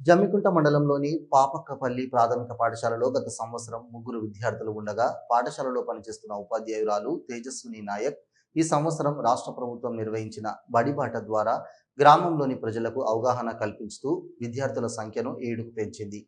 జమ్మికుంట మండలంలోని పాపక్కపల్లి ప్రాథమిక పాఠశాలలో గత సంవత్సరం ముగ్గురు విద్యార్థులు ఉండగా పాఠశాలలో పనిచేస్తున్న ఉపాధ్యాయురాలు తేజస్విని నాయక్ ఈ సంవత్సరం రాష్ట్ర ప్రభుత్వం నిర్వహించిన బడిబాట ద్వారా గ్రామంలోని ప్రజలకు అవగాహన కల్పిస్తూ విద్యార్థుల సంఖ్యను ఏడుకు పెంచింది.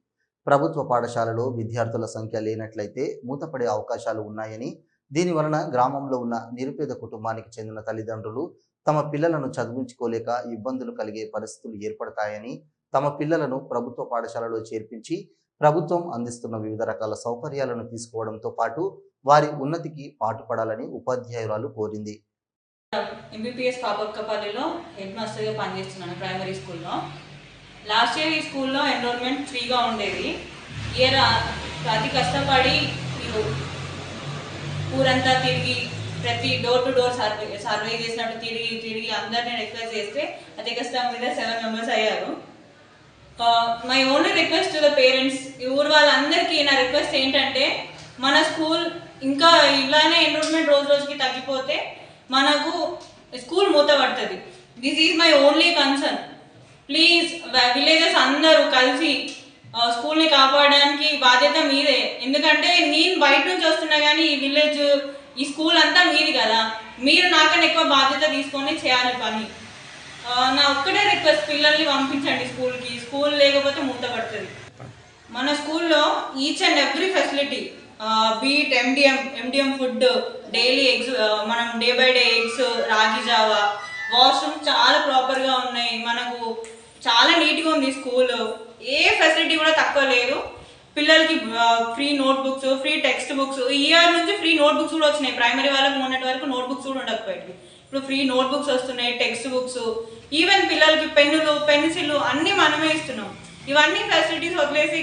ప్రభుత్వ పాఠశాలలో విద్యార్థుల సంఖ్య లేనట్లయితే మూతపడే అవకాశాలు ఉన్నాయని దీని వలన గ్రామంలో ఉన్న నిరుపేద కుటుంబానికి చెందిన తల్లిదండ్రులు తమ పిల్లలను చదివించుకోలేక ఇబ్బందులు కలిగే పరిస్థితులు ఏర్పడతాయని తమ పిల్లలను ప్రభుత్వ పాఠశాలలో చేర్పించి ప్రభుత్వం అందిస్తున్న వివిధ రకాల సౌకర్యాలను తీసుకోవడంతో పాటు వారి ఉన్నతికి పాటుపడాలని ఉపాధ్యాయురాలు కోరింది. ఎంబీపీఎస్ పాపక్కపల్లిలో హెడ్ మాస్టర్గా పనిచేస్తున్నాను ప్రైమరీ స్కూల్లో. లాస్ట్ ఇయర్ ఈ స్కూల్లో ఎన్రోల్మెంట్ ఫ్రీగా ఉండేది. ఇయర్ అతి కష్టపడి మీరు ఊరంతా తిరిగి ప్రతి door to door survey survey చేసినట్టు తిరిగి తిరిగి అందరినీ రిక్వెస్ట్ చేస్తే అతి కష్టం మీద సెవెన్ మెంబర్స్ అయ్యారు. My only request to the parents ఈ ఊరు వాళ్ళందరికీ నా రిక్వెస్ట్ ఏంటంటే మన స్కూల్ ఇంకా ఇలానే ఎన్రోల్మెంట్ రోజు రోజుకి తగ్గిపోతే మనకు school మూతపడుతుంది this is my only concern please villages అందరూ కలిసి uh, స్కూల్ని కాపాడడానికి బాధ్యత మీదే. ఎందుకంటే నేను బయట నుంచి వస్తున్నా కానీ ఈ విలేజ్ ఈ స్కూల్ అంతా మీది కదా. మీరు నాకన్నా ఎక్కువ బాధ్యత తీసుకొని చేయాలి పని. నా ఒక్కటే రిక్వెస్ట్ పిల్లల్ని పంపించండి స్కూల్కి. స్కూల్ లేకపోతే మూత పడుతుంది. మన స్కూల్లో each and every facility beat MDM MDM food daily eggs మనం day by day eggs ragi Java washroom చాలా ప్రాపర్గా ఉన్నాయి. మనకు చాలా నీట్గా ఉంది స్కూల్. ఏ ఫెసిలిటీ కూడా తక్కువ లేదు. పిల్లలకి free note books free text books year నుంచి ఫ్రీ నోట్ బుక్స్ కూడా వచ్చినాయి. ప్రైమరీ వాళ్ళకి మొన్నటి వరకు నోట్ బుక్స్ కూడా ఉండకపోయాయి ఇప్పుడు ఫ్రీ నోట్బుక్స్ వస్తున్నాయి టెక్స్ట్ బుక్స్ ఈవెన్ పిల్లలకి పెన్నులు పెన్సిల్ అన్నీ మనమే ఇస్తున్నాం. ఇవన్నీ ఫెసిలిటీస్ వదిలేసి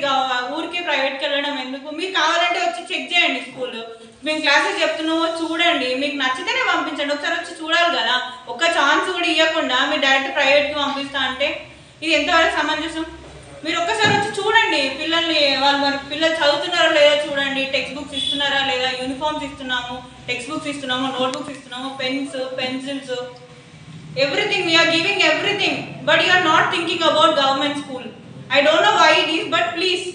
ఊరికే ప్రైవేట్కి వెళ్ళడం ఎందుకు? మీకు కావాలంటే వచ్చి చెక్ చేయండి స్కూల్ మేము క్లాసెస్ చెప్తున్నామో చూడండి. మీకు నచ్చితేనే పంపించండి. ఒకసారి వచ్చి చూడాలి కదా. ఒక్క ఛాన్స్ కూడా ఇవ్వకుండా మీరు డైరెక్ట్ ప్రైవేట్కి పంపిస్తా అంటే ఇది ఎంతవరకు సమంజసం? మీరు ఒక్కసారి వచ్చి చూడండి పిల్లల్ని వాళ్ళు మరి పిల్లలు చదువుతున్నారో లేదో చూడండి టెక్స్ట్ యూనిఫామ్స్ ఇస్తున్నాము టెక్స్ట్ బుక్స్ ఇస్తున్నాము నోట్ బుక్స్ ఇస్తున్నాము pens pencils everything we are giving everything but you are not thinking about government school I don't know why it is but please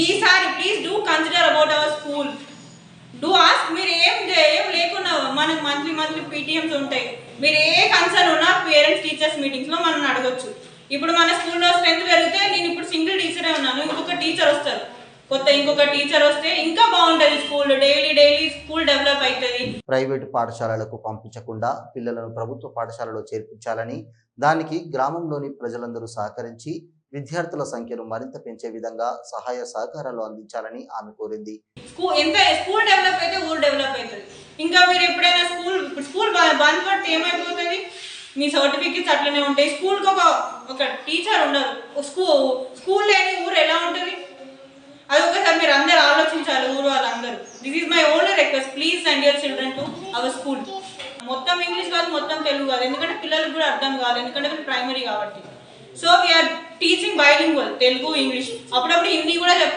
ఈసారి please do consider about our school do ask మీరు ఏం ఏం లేకున్నా మనకు monthly monthly PTMs ఉంటాయి. మీరు ఏ concern ఉన్నా పేరెంట్స్ టీచర్స్ మీటింగ్స్లో మనం అడగొచ్చు. ఇప్పుడు మన స్కూల్లో స్ట్రెంత్ పెరిగితే నేను ఇప్పుడు సింగిల్ టీచరే ఉన్నాను ఇంకొక టీచర్ వస్తారు. కొత్త ఇంకొక టీచర్ వస్తే ఇంకా బాగుంటుంది school daily daily school develop అవుతుంది ప్రైవేటు పాఠశాలలకు పంపించకుండా పిల్లలను ప్రభుత్వ పాఠశాలలో చేర్పించాలని దానికి గ్రామంలోని ప్రజలందరూ సహకరించి విద్యార్థుల సంఖ్యను మరింత పెంచే విధంగా సహాయ సహకారాలు అందించాలని ఆమె కోరింది. స్కూల్ ఎంత స్కూల్ డెవలప్ అయితే ఊరు డెవలప్ అవుతుంది ఇంకా మీరు ఎప్పుడైనా స్కూల్ స్కూల్ బంద్ పడితే ఏమైపోతుంది? మీ సర్టిఫికెట్స్ అట్లనే ఉంటాయి. స్కూల్కి ఒక ఒక టీచర్ ఉండరు స్కూల్ స్కూల్ లేని ఊరు ఎలా ఉంటుంది? అది ఒకసారి మీరు అందరు ఆలోచించాలి ఊరు వాళ్ళందరూ. This is my only request please send your children to our school మొత్తం ఇంగ్లీష్ కాదు మొత్తం తెలుగు కాదు. ఎందుకంటే పిల్లలకు కూడా అర్థం కాదు. ఎందుకంటే ప్రైమరీ కాబట్టి. So we are teaching bilingual Telugu English అప్పుడప్పుడు హిందీ కూడా చెప్తున్నాం